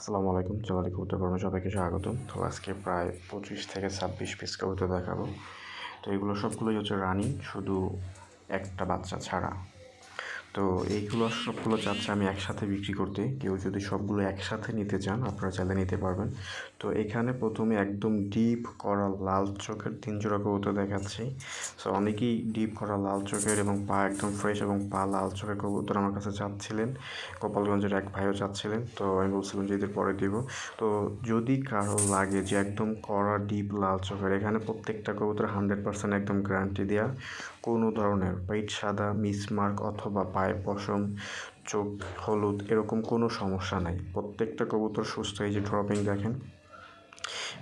আসসালামু আলাইকুম জলালি কবুতর ফার্মে সবাইকে স্বাগতম। তো আজকে প্রায় পঁচিশ থেকে ছাব্বিশ পিস কবুতর দেখাবো। তো এগুলো সবগুলোই হচ্ছে রানিং, শুধু একটা বাচ্চা ছাড়া। তো এইগুলো সবগুলো চাচ্ছে আমি একসাথে বিক্রি করতে, কেউ যদি সবগুলো একসাথে নিতে চান, আপনারা চাইলে নিতে পারবেন। তো এখানে প্রথমে একদম ডিপ করা লাল চোখের তিন জোড়া কবুতর দেখাচ্ছি। সো অনেকেই ডিপ করা লাল চোখের এবং পা একদম ফ্রেশ এবং পা লাল চোখের কবুতর আমার কাছে চাচ্ছিলেন। গোপালগঞ্জের এক ভাইও চাচ্ছিলেন, তো আমি বলছিলাম যে এদের পরে দিব। তো যদি কারও লাগে যে একদম কড়া ডিপ লাল চোখের, এখানে প্রত্যেকটা কবুতর হান্ড্রেড পার্সেন্ট একদম গ্যারান্টি দেওয়া কোনো ধরনের পেট সাদা মিসমার্ক অথবা পায়ে পশম, চোখ হলুদ, এরকম কোনো সমস্যা নাই। প্রত্যেকটা কবুতর সুস্থ। এই যে ড্রপিং দেখেন।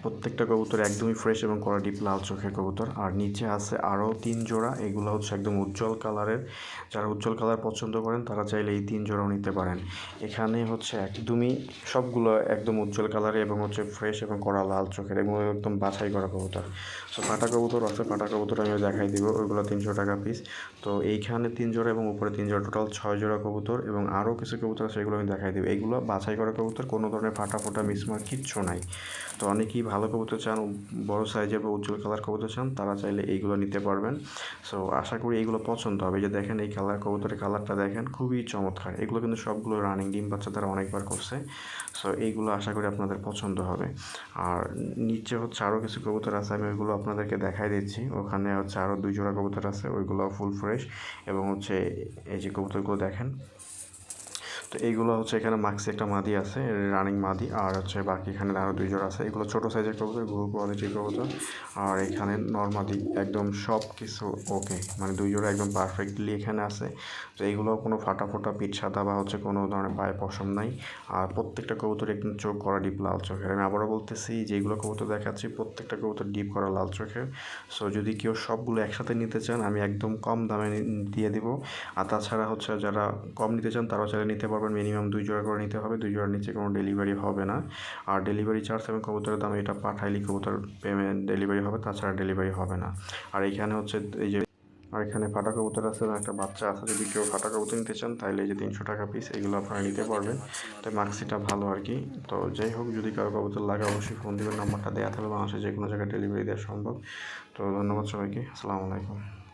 প্রত্যেকটা কবুতর একদমই ফ্রেশ এবং কড়া ডিপ লাল চোখের কবুতর। আর নিচে আছে আরও তিন জোড়া, এগুলো হচ্ছে একদম উজ্জ্বল কালারের। যারা উজ্জ্বল কালার পছন্দ করেন, তারা চাইলে এই তিন জোড়াও নিতে পারেন। এখানে হচ্ছে একদমই সবগুলো একদম উজ্জ্বল কালারে এবং হচ্ছে ফ্রেশ এবং কড়া লাল চোখের এবং একদম বাছাই করা কবুতর। সো পাটা কবুতর আছে, পাটা কবুতর আমি দেখাই দিব, ওইগুলো তিনশো টাকা পিস তো এইখানে তিন জোড়া এবং উপরে তিন জোড়া টোটাল ছয় জোড়া কবুতর এবং আরও কিছু কবুতর আছে, এগুলো আমি দেখাই দিব। এইগুলো বাছাই করা কবুতর, কোনো ধরনের ফাটা ফোটা মিসমার কিচ্ছু নাই। তো অনেকেই ভালো কবুতর চান, বড় সাইজের বা উজ্জ্বল কালার কবুতর চান, তারা চাইলে এইগুলো নিতে পারবেন। সো আশা করি এইগুলো পছন্দ হবে। যে দেখেন এই কালার কবুতরের কালারটা দেখেন, খুবই চমৎকার। এগুলো কিন্তু সবগুলো রানিং ডিম বাচ্চা তারা অনেকবার করছে। সো এইগুলো আশা করি আপনাদের পছন্দ হবে। আর নিচে হচ্ছে আরও কিছু কবুতর আছে, আমি ওইগুলো আপনাদেরকে দেখাই দিচ্ছি। ওখানে হচ্ছে আরও দুই জোড়া কবুতর আছে ওইগুলো ফুল ফ্রেশ এবং হচ্ছে এই যে কবুতরগুলো দেখেন তো এইগুলো হচ্ছে এখানে মাক্সি একটা মাদি আছে রানিং মাদি, আর হচ্ছে বাকি এখানে আরও দুই জোড়া আছে। এগুলো ছোটো সাইজের কবুতর বহু কোয়ালিটির কবুতর। আর এখানে নর্মাদি একদম সব কিছু ওকে মানে দুই একদম পারফেক্টলি এখানে আছে। তো এইগুলো কোনো ফাটা ফোটা পিঠ সাদা বা হচ্ছে কোনো ধরনের পায়ে পশম নাই। আর প্রত্যেকটা কবুতর একদম চোখ করা ডিপ লাল চোখের। আমি আবারও বলতেছি, যেগুলো কবুতর দেখাচ্ছি, প্রত্যেকটা কবুতর ডিপ করা লাল চোখের। সো যদি কেউ সবগুলো একসাথে নিতে চান, আমি একদম কম দামে দিয়ে দিব। আর তাছাড়া হচ্ছে যারা কম নিতে চান, তারাও চাইলে নিতে পারবেন মিনিমাম দুই জোড়া করে নিতে হবে। দুই জোড়ার নিচে কোনো ডেলিভারি হবে না। আর ডেলিভারি চার্জ এবং কবুতরের দাম এটা পাঠাইলে, কবুতর পেমেন্ট ডেলিভারি হবে, তাছাড়া ডেলিভারি হবে না। আর এখানে হচ্ছে এই যে, আর এখানে ফাটা কবুতর আছে একটা বাচ্চা আছে। যদি কেউ ফাটা কবুতর নিতে চান তাহলে এই যে তিনশো টাকা পিস এগুলো আপনারা নিতে পারবেন। তো মাক্সিটা ভালো আর কি। তো যাই হোক, যদি কারও কবুতর লাগে, অবশ্যই ফোন দেবেন। নাম্বারটা দেওয়া থাকবে বাংলাদেশে যে কোনো জায়গায় ডেলিভারি দেওয়া সম্ভব। তো ধন্যবাদ সবাইকে। আসসালামু আলাইকুম।